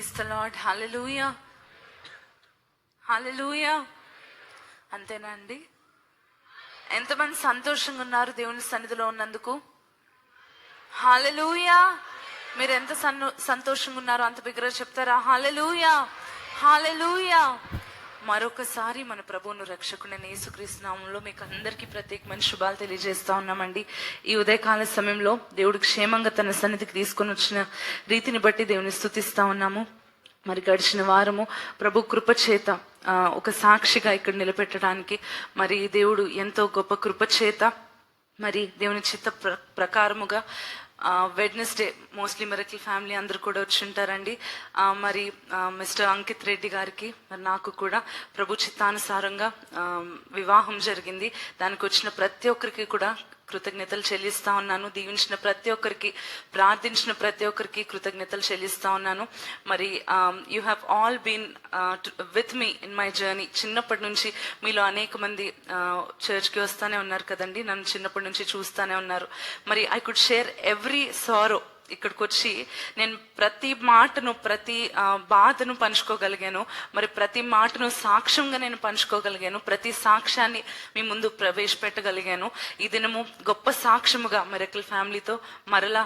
Praise the lord hallelujah hallelujah అంతేనా అండి ఎంతమంది సంతోషంగా ఉన్నారు దేవుని సన్నిధిలో ఉన్నందుకు? హల్లెలూయా మీరు ఎంత సన్ సంతోషంగా ఉన్నారో అంత బిగ్గరగా చెప్తారా? హల్లెలూయా హల్లెలూయా మరొకసారి మన ప్రభువును రక్షకుడైన యేసుక్రీస్తు నామంలో మీకు అందరికీ ప్రత్యేకమైన శుభాలు తెలియజేస్తా ఉన్నామండి. ఈ ఉదయకాల సమయంలో దేవుడు క్షేమంగా తన సన్నిధికి తీసుకొని వచ్చిన రీతిని బట్టి దేవుని స్థుతిస్తా ఉన్నాము. మరి గడిచిన వారము ప్రభు కృపచేత ఒక సాక్షిగా ఇక్కడ నిలబెట్టడానికి మరి దేవుడు ఎంతో గొప్ప కృపచేత మరి దేవుని చిత్త ప్ర ప్రకారముగా వెడ్నెస్డే మోస్ట్లీ మిరకిల్ ఫ్యామిలీ అందరూ కూడా వచ్చి ఉంటారండి మరి మిస్టర్ అంకిత్ రెడ్డి గారికి మరి నాకు కూడా ప్రభు చిత్తానుసారంగా వివాహం జరిగింది. దానికి వచ్చిన ప్రతి ఒక్కరికి కూడా కృతజ్ఞతలు చెల్లిస్తా ఉన్నాను. దీవించిన ప్రతి ఒక్కరికి ప్రార్థించిన ప్రతి ఒక్కరికి కృతజ్ఞతలు చెల్లిస్తా ఉన్నాను. మరి you have all been with me in my journey చిన్నప్పటి నుంచి మీలో అనేక మంది uh, చర్చ్కి వస్తానే ఉన్నారు కదండి. నన్ను చిన్నప్పటి నుంచి చూస్తానే ఉన్నారు. మరి I could share every sorrow ఇక్కడికి వచ్చి నేను ప్రతి మాటను ప్రతి బాధను పంచుకోగలిగాను. మరి ప్రతి మాటను సాక్ష్యంగా నేను పంచుకోగలిగాను. ప్రతి సాక్ష్యాన్ని మీ ముందు ప్రవేశపెట్టగలిగాను. ఈ దినము గొప్ప సాక్ష్యముగా మెరకల్ ఫ్యామిలీతో మరలా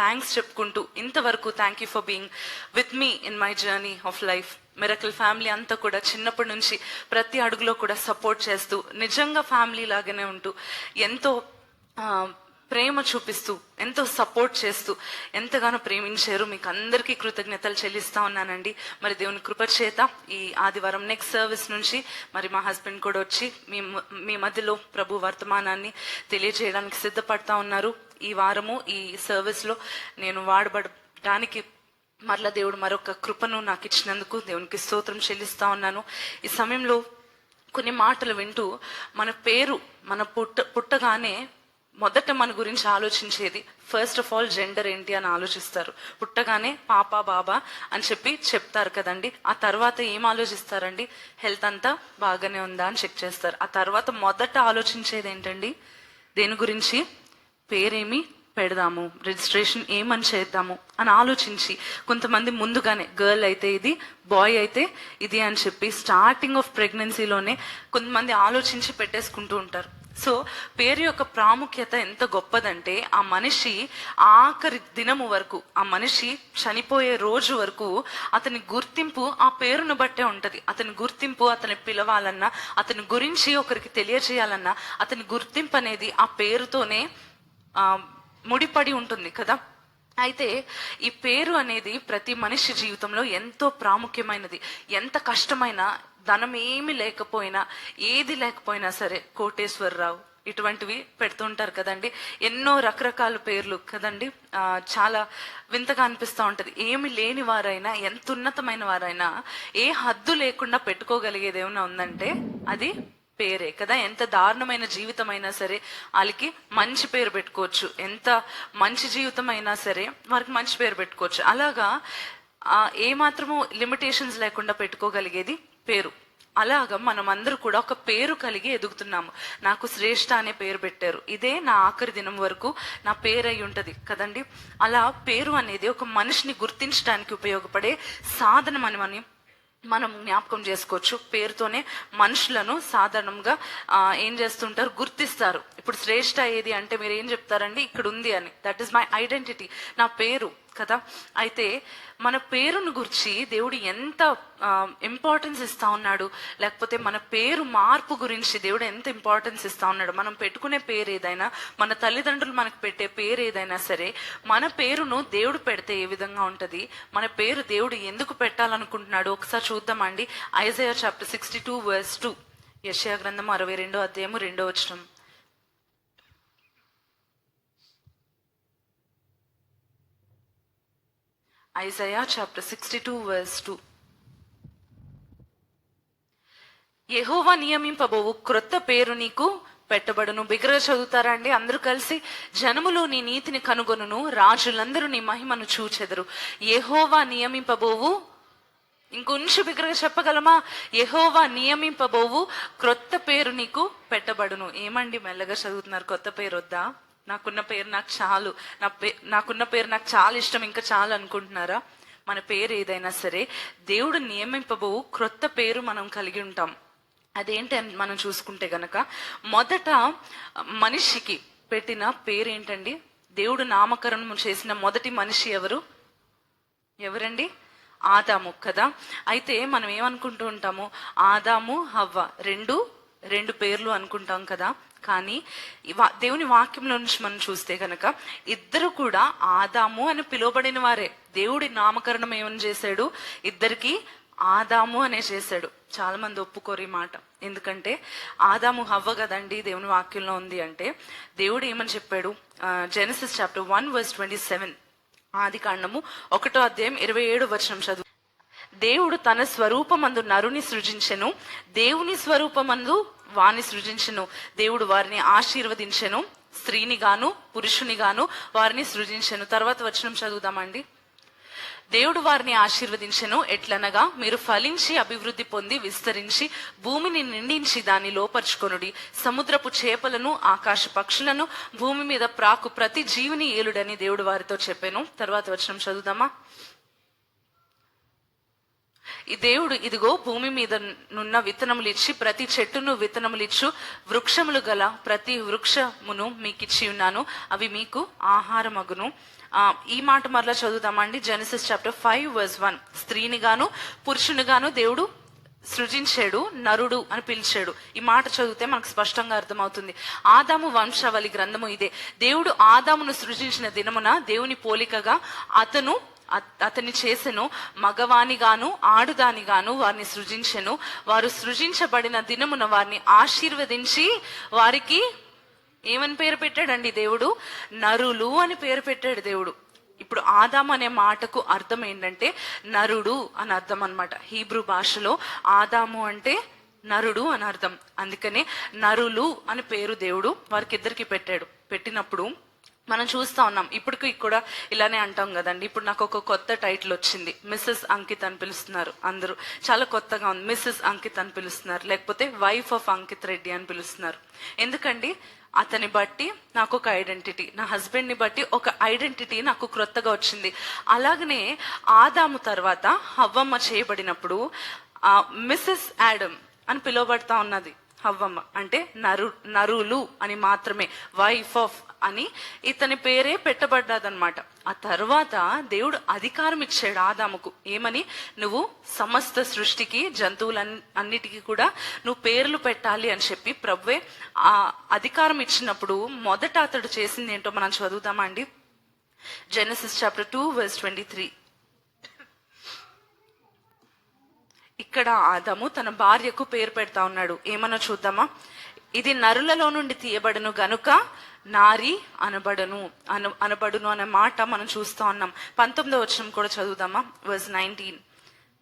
థ్యాంక్స్ చెప్పుకుంటూ ఇంతవరకు thank you for being with me in my journey of life miracle family అంతా కూడా చిన్నప్పటి నుంచి ప్రతి అడుగులో కూడా సపోర్ట్ చేస్తూ నిజంగా ఫ్యామిలీ లాగానే ఉంటూ ఎంతో ప్రేమ చూపిస్తూ ఎంతో సపోర్ట్ చేస్తూ ఎంతగానో ప్రేమించారు. మీకు అందరికీ కృతజ్ఞతలు చెల్లిస్తా ఉన్నానండి. మరి దేవుని కృప చేత ఈ ఆదివారం నెక్స్ట్ సర్వీస్ నుంచి మరి మా హస్బెండ్ కూడా వచ్చి మీ మీ మధ్యలో ప్రభు వర్తమానాన్ని తెలియజేయడానికి సిద్ధపడతా ఉన్నారు. ఈ వారము ఈ సర్వీస్లో నేను వాడబడటానికి మరలా దేవుడు మరొక కృపను నాకు ఇచ్చినందుకు దేవునికి స్తోత్రం చెల్లిస్తా ఉన్నాను. ఈ సమయంలో కొన్ని మాటలు వింటూ మన పేరు మన పుట్ట పుట్టగానే మొదట మన గురించి ఆలోచించేది ఫస్ట్ ఆఫ్ ఆల్ జెండర్ ఏంటి అని ఆలోచిస్తారు. పుట్టగానే పాప బాబా అని చెప్పి చెప్తారు కదండి. ఆ తర్వాత ఏం ఆలోచిస్తారండి? హెల్త్ అంతా బాగానే ఉందా అని చెక్ చేస్తారు. ఆ తర్వాత మొదట ఆలోచించేది ఏంటండి? దేని గురించి? పేరేమి పెడదాము రిజిస్ట్రేషన్ ఏమని చేద్దాము అని ఆలోచించి కొంతమంది ముందుగానే గర్ల్ అయితే ఇది బాయ్ అయితే ఇది అని చెప్పి స్టార్టింగ్ ఆఫ్ ప్రెగ్నెన్సీలోనే కొంతమంది ఆలోచించి పెట్టేసుకుంటూ ఉంటారు. సో పేరు యొక్క ప్రాముఖ్యత ఎంత గొప్పదంటే ఆ మనిషి ఆఖరి దినము వరకు ఆ మనిషి చనిపోయే రోజు వరకు అతని గుర్తింపు ఆ పేరును బట్టే ఉంటది. అతని గుర్తింపు అతని పిలవాలన్నా అతని గురించి ఒకరికి తెలియజేయాలన్నా అతని గుర్తింపు అనేది ఆ పేరుతోనే ఆ ముడిపడి ఉంటుంది కదా. అయితే ఈ పేరు అనేది ప్రతి మనిషి జీవితంలో ఎంతో ప్రాముఖ్యమైనది. ఎంత కష్టమైన ధనం ఏమి లేకపోయినా ఏది లేకపోయినా సరే కోటేశ్వరరావు ఇటువంటివి పెడుతుంటారు కదండి. ఎన్నో రకరకాల పేర్లు కదండి. చాలా వింతగా అనిపిస్తూ ఉంటుంది. ఏమి లేని వారైనా ఎంత ఉన్నతమైన వారైనా ఏ హద్దు లేకుండా పెట్టుకోగలిగేది ఏమైనా ఉందంటే అది పేరే కదా. ఎంత దారుణమైన జీవితం అయినా సరే వాళ్ళకి మంచి పేరు పెట్టుకోవచ్చు. ఎంత మంచి జీవితం అయినా సరే వారికి మంచి పేరు పెట్టుకోవచ్చు. అలాగా ఏమాత్రము ఏ మాత్రము లిమిటేషన్స్ లేకుండా పెట్టుకోగలిగేది పేరు. అలాగా మనం అందరూ కూడా ఒక పేరు కలిగి ఎదుగుతున్నాము. నాకు శ్రేష్ఠ అనే పేరు పెట్టారు. ఇదే నా ఆఖరి దినం వరకు నా పేరు అయి ఉంటుంది. కదండి? అలా పేరు అనేది ఒక మనిషిని గుర్తించడానికి ఉపయోగపడే సాధనం అని మనం మనం జ్ఞాపకం చేసుకోవచ్చు. పేరుతోనే మనుషులను సాధారణంగా ఏం చేస్తుంటారు? గుర్తిస్తారు. ఇప్పుడు శ్రేష్ఠ ఏది అంటే మీరు ఏం చెప్తారండి? ఇక్కడ ఉంది అని. దట్ ఈస్ మై ఐడెంటిటీ నా పేరు కదా? అయితే మన పేరును గురించి దేవుడు ఎంత ఇంపార్టెన్స్ ఇస్తా ఉన్నాడు? లేకపోతే మన పేరు మార్పు గురించి దేవుడు ఎంత ఇంపార్టెన్స్ ఇస్తా ఉన్నాడు? మనం పెట్టుకునే పేరు ఏదైనా మన తల్లిదండ్రులు మనకు పెట్టే పేరు ఏదైనా సరే మన పేరును దేవుడు పెడితే ఏ విధంగా ఉంటుంది? మన పేరు దేవుడు ఎందుకు పెట్టాలనుకుంటున్నాడు? ఒకసారి చూద్దామండి Isaiah chapter sixty two verse two యషయా గ్రంథం అరవై రెండో అధ్యాయము రెండో వచ్చినాం Isaiah chapter sixty two verse two. యహోవా నియమింపబోవు క్రొత్త పేరు నీకు పెట్టబడును. బిగ్గరగా చదువుతారా అండి? అందరూ కలిసి జనములు నీ నీతిని కనుగొనును. రాజులందరూ నీ మహిమను చూచెదరు. యహోవా నియమింపబోవు. ఇంకొంచెం బిగ్గరగా చెప్పగలమా? యహోవా నియమింపబోవు క్రొత్త పేరు నీకు పెట్టబడును. ఏమండి మెల్లగా చదువుతున్నారు? కొత్త పేరు వద్దా? నాకున్న పేరు నాకు చాలు. నా పే నాకున్న పేరు నాకు చాలా ఇష్టం ఇంకా చాలు అనుకుంటున్నారా? మన పేరు ఏదైనా సరే దేవుడు నియమింపబో క్రొత్త పేరు మనం కలిగి ఉంటాం. అదేంటి అని మనం చూసుకుంటే గనక మొదట మనిషికి పెట్టిన పేరు ఏంటండి దేవుడు నామకరణం చేసిన మొదటి మనిషి ఎవరు? ఎవరండి? ఆదాము కదా? అయితే మనం ఏమనుకుంటూ ఉంటాము? ఆదాము హవ్వ రెండు రెండు పేర్లు అనుకుంటాం కదా? కానీ వా- దేవుని వాక్యంలో నుంచి మనం చూస్తే కనుక ఇద్దరు కూడా ఆదాము అని పిలువబడిన వారే. దేవుడి నామకరణం ఏమని చేశాడు? ఇద్దరికి ఆదాము అనే చేశాడు. చాలా మంది ఒప్పుకోరు ఈ మాట. ఎందుకంటే ఆదాము హవ్వ కదండి దేవుని వాక్యంలో ఉంది అంటే. దేవుడు ఏమని చెప్పాడు? Genesis chapter one verse twenty seven ఆది కాండము ఒకటో అధ్యాయం ఇరవై ఏడు వర్షం చదువు దేవుడు తన స్వరూపమందు నరుని సృజించెను దేవుని స్వరూపమందు వాని సృజించెను దేవుడు వారిని ఆశీర్వదించెను స్త్రీని గాను పురుషుని గాను వారిని సృజించెను. తర్వాత వచనం చదువుదామండి. దేవుడు వారిని ఆశీర్వదించెను ఎట్లనగా మీరు ఫలించి అభివృద్ధి పొంది విస్తరించి భూమిని నిండించి దాన్ని లోపరుచుకొనుడి. సముద్రపు చేపలను ఆకాశ పక్షులను భూమి మీద ప్రాకు ప్రతి జీవిని ఏలుడని దేవుడు వారితో చెప్పాను. తర్వాత వచనం చదువుదామా? ఈ దేవుడు ఇదిగో భూమి మీద నున్న విత్తనములు ఇచ్చి ప్రతి చెట్టును విత్తనములు ఇచ్చు వృక్షములు గల ప్రతి వృక్షమును మీకు ఇచ్చి ఉన్నాను. అవి మీకు ఆహారమగును. ఈ మాట మరలా చదువుతామండి Genesis chapter five verse one స్త్రీని గాను పురుషుని గాను దేవుడు సృజించాడు నరుడు అని పిలిచాడు. ఈ మాట చదివితే మనకు స్పష్టంగా అర్థమవుతుంది. ఆదాము వంశావళి గ్రంథము ఇదే. దేవుడు ఆదామును సృజించిన దినమున దేవుని పోలికగా అతను అతన్ని చేసెను మగవానిగాను ఆడుదానిగాను వారిని సృజించెను. వారు సృజించబడిన దినమున వారిని ఆశీర్వదించి వారికి ఏమని పేరు పెట్టాడండి దేవుడు? నరులు అని పేరు పెట్టాడు దేవుడు. ఇప్పుడు ఆదాం అనే మాటకు అర్థం ఏంటంటే నరుడు అని అర్థం అనమాట హీబ్రూ భాషలో ఆదాము అంటే నరుడు అని అర్థం. అందుకనే నరులు అని పేరు దేవుడు వారికిద్దరికి పెట్టాడు. పెట్టినప్పుడు మనం చూస్తా ఉన్నాం. ఇప్పటికి కూడా ఇలానే అంటాం కదండి. ఇప్పుడు నాకు ఒక కొత్త టైటిల్ వచ్చింది. మిస్సెస్ అంకిత్ అని పిలుస్తున్నారు అందరూ. చాలా కొత్తగా ఉంది. మిస్సెస్ అంకిత్ అని పిలుస్తున్నారు. లేకపోతే వైఫ్ ఆఫ్ అంకిత్ రెడ్డి అని పిలుస్తున్నారు. ఎందుకండి? అతని బట్టి నాకు ఒక ఐడెంటిటీ నా హస్బెండ్ని బట్టి ఒక ఐడెంటిటీ నాకు క్రొత్తగా వచ్చింది. అలాగనే ఆదాము తర్వాత హవ్వమ్మ చేయబడినప్పుడు మిస్సెస్ యాడమ్ అని పిలువబడతా ఉన్నది. హవ్వమ్మ. అంటే నరు నరులు అని మాత్రమే. వైఫ్ ఆఫ్ అని ఇతని పేరే పెట్టబడ్డాదనమాట ఆ తర్వాత దేవుడు అధికారం ఇచ్చాడు ఆదాముకు. ఏమని? నువ్వు సమస్త సృష్టికి జంతువులన్ అన్నిటికీ కూడా నువ్వు పేర్లు పెట్టాలి అని చెప్పి ప్రభువే ఆ అధికారం ఇచ్చినప్పుడు మొదట అతడు చేసింది ఏంటో మనం చదువుదామా అండి? Genesis chapter two verse twenty three ఇక్కడ ఆదము తన భార్యకు పేరు పెడతా ఉన్నాడు. ఏమన్నా చూద్దామా? ఇది నరులలో నుండి తీయబడును గనుక నారి అనబడను అను అనబడును అనే మాట మనం చూస్తా ఉన్నాం. పంతొమ్మిదో వచనం కూడా చదువుదామా? వర్స్ నైన్టీన్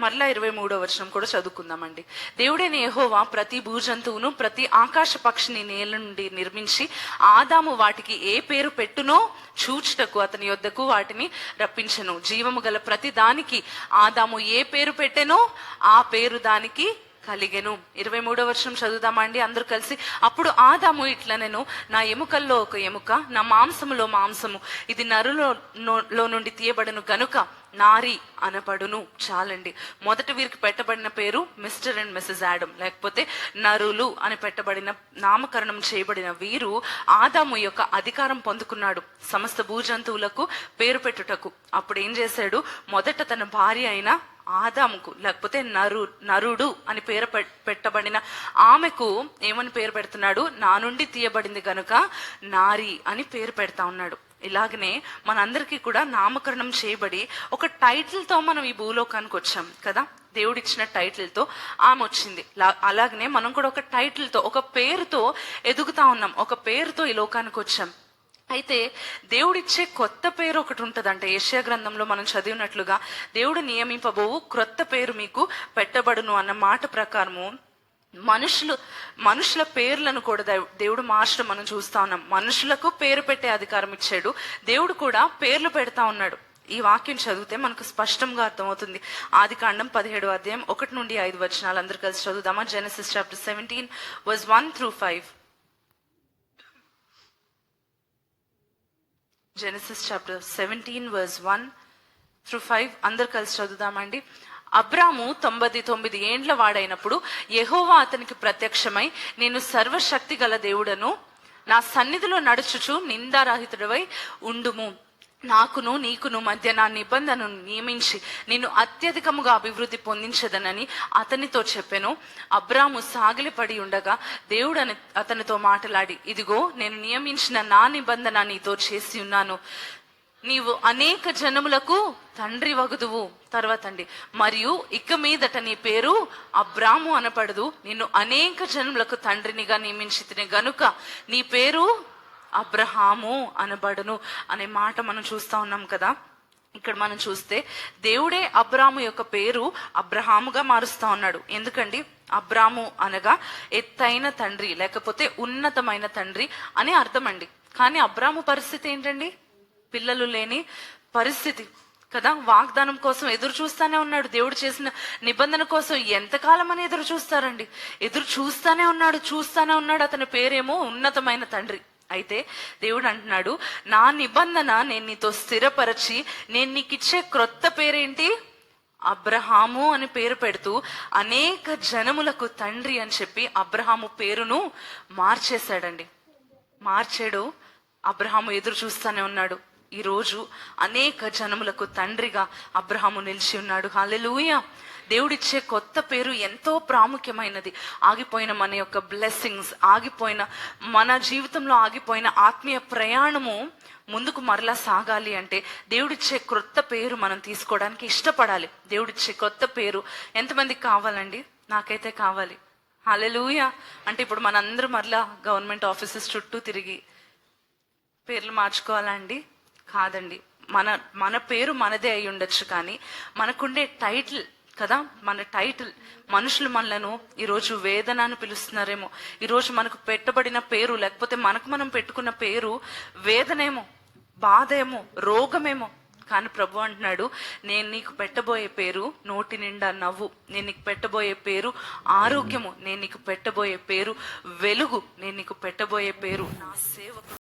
మరలా ఇరవై మూడో వచనం కూడా చదువుకుందామండి. దేవుడైన యెహోవా ప్రతి భూజంతువును ప్రతి ఆకాశ పక్షిని నేల నుండి నిర్మించి ఆదాము వాటికి ఏ పేరు పెట్టునో చూచుటకు అతని యొద్దకు వాటిని రప్పించను. జీవము గల ప్రతి దానికి ఆదాము ఏ పేరు పెట్టెనో ఆ పేరు దానికి కలిగెను. ఇరవై మూడో వర్షం చదువుదామా అండి అందరూ కలిసి. అప్పుడు ఆదాము ఇట్లా నేను నా ఎముకల్లో ఒక ఎముక నా మాంసములో మాంసము ఇది నరులో నుండి తీయబడను గనుక నారి అనబడును చాలండి. మొదట వీరికి పెట్టబడిన పేరు మిస్టర్ అండ్ మిస్సెస్ యాడమ్ లేకపోతే నరులు అని పెట్టబడిన నామకరణం చేయబడిన వీరు ఆదాము యొక్క అధికారం పొందుకున్నాడు. సమస్త భూజంతువులకు పేరు పెట్టుటకు. అప్పుడు ఏం చేశాడు? మొదట తన భార్య అయిన ఆదాముకు లేకపోతే నరు నరుడు అని పేరు పెట్టబడిన ఆమెకు ఏమని పేరు పెడుతున్నాడు? నా నుండి తీయబడింది గనుక నారి అని పేరు పెడతా ఉన్నాడు. ఇలాగనే మనందరికీ కూడా నామకరణం చేయబడి ఒక టైటిల్తో మనం ఈ భూలోకానికి వచ్చాం కదా? దేవుడిచ్చిన టైటిల్తో ఆమె వచ్చింది. లా- అలాగనే మనం కూడా ఒక టైటిల్తో ఒక పేరుతో ఎదుగుతా ఉన్నాం. ఒక పేరుతో ఈ లోకానికి వచ్చాం. అయితే దేవుడిచ్చే కొత్త పేరు ఒకటి ఉంటుందంట. ఏషియా గ్రంథంలో మనం చదివినట్లుగా దేవుడు నియమింపబోవు క్రొత్త పేరు మీకు పెట్టబడును అన్న మాట ప్రకారము మనుషులు మనుషుల పేర్లను కూడా దేవుడు మార్చడం మనం చూస్తా ఉన్నాం. మనుషులకు పేరు పెట్టే అధికారం ఇచ్చాడు. దేవుడు కూడా పేర్లు పెడతా ఉన్నాడు. ఈ వాక్యం చదివితే మనకు స్పష్టంగా అర్థమవుతుంది. ఆది కాండం పదిహేడు అధ్యాయం ఒకటి నుండి ఐదు వచనాలు అందరు కలిసి చదువుదామా? Genesis chapter seventeen verse one through five Genesis chapter 17, verse 1 through five అందరు కలిసి చదువుదామండి. అబ్రాము తొంభై తొమ్మిది ఏండ్ల వాడైనప్పుడు యహోవా అతనికి ప్రత్యక్షమై నేను సర్వశక్తి గల దేవుడను నా సన్నిధిలో నడుచుచు నిందారహితుడవై ఉండుము. నాకును నీకును మధ్య నా నిబంధనను నియమించి నిన్ను అత్యధికముగా అభివృద్ధి పొందించదనని అతనితో చెప్పాను. అబ్రాము సాగిలిపడి ఉండగా దేవుడు అని- అతనితో మాట్లాడి ఇదిగో నేను నియమించిన నా నిబంధన నీతో చేసి ఉన్నాను. నీవు అనేక జనములకు తండ్రి వగుదువు తర్వాత అండి మరియు ఇక మీదట నీ పేరు అబ్రాము అనపడదు. నిన్ను అనేక జనములకు తండ్రినిగా నియమించి గనుక నీ పేరు అబ్రహాము అనబడును అనే మాట మనం చూస్తా ఉన్నాం కదా. ఇక్కడ మనం చూస్తే దేవుడే అబ్రాము యొక్క పేరు అబ్రహాముగా మారుస్తా ఉన్నాడు. ఎందుకండి? అబ్రాము అనగా ఎత్తైన తండ్రి లేకపోతే ఉన్నతమైన తండ్రి అని అర్థం అండి కానీ అబ్రాము పరిస్థితి ఏంటండి? పిల్లలు లేని పరిస్థితి. కదా? వాగ్దానం కోసం ఎదురు చూస్తానే ఉన్నాడు. దేవుడు చేసిన నిబంధన కోసం ఎంతకాలం అని ఎదురు చూస్తారండి? ఎదురు చూస్తానే ఉన్నాడు చూస్తానే ఉన్నాడు. అతని పేరేమో ఉన్నతమైన తండ్రి. అయితే దేవుడు అంటున్నాడు నా నిబంధన నేను నీతో స్థిరపరచి నేను నీకు ఇచ్చే క్రొత్త పేరేంటి? అబ్రహాము అని పేరు పెడుతూ అనేక జనములకు తండ్రి అని చెప్పి అబ్రహాము పేరును మార్చేశాడండి. మార్చాడు అబ్రహాము ఎదురు చూస్తానే ఉన్నాడు. ఈరోజు అనేక జనములకు తండ్రిగా అబ్రహాము నిలిచి ఉన్నాడు. హాలెలూయ దేవుడిచ్చే కొత్త పేరు ఎంతో ప్రాముఖ్యమైనది. ఆగిపోయిన మన యొక్క బ్లెస్సింగ్స్ ఆగిపోయిన మన జీవితంలో ఆగిపోయిన ఆత్మీయ ప్రయాణము ముందుకు మరలా సాగాలి అంటే దేవుడిచ్చే క్రొత్త పేరు మనం తీసుకోవడానికి ఇష్టపడాలి. దేవుడిచ్చే కొత్త పేరు ఎంతమందికి కావాలండి? నాకైతే కావాలి. హాలెలూయ అంటే ఇప్పుడు మనందరూ మరలా గవర్నమెంట్ ఆఫీసెస్ చుట్టూ తిరిగి పేర్లు మార్చుకోవాలా అండి? కాదండి. మన మన పేరు మనదే అయి ఉండొచ్చు కానీ మనకుండే టైటిల్ కదా మన టైటిల్. మనుషులు మనలను ఈరోజు వేదన అని పిలుస్తున్నారేమో. ఈరోజు మనకు పెట్టబడిన పేరు లేకపోతే మనకు మనం పెట్టుకున్న పేరు వేదనేమో బాధేమో రోగమేమో. కానీ ప్రభు అంటున్నాడు నేను నీకు పెట్టబోయే పేరు నోటి నిండా నవ్వు. నేను నీకు పెట్టబోయే పేరు ఆరోగ్యము. నేను నీకు పెట్టబోయే పేరు వెలుగు. నేను నీకు పెట్టబోయే పేరు నా సేవకు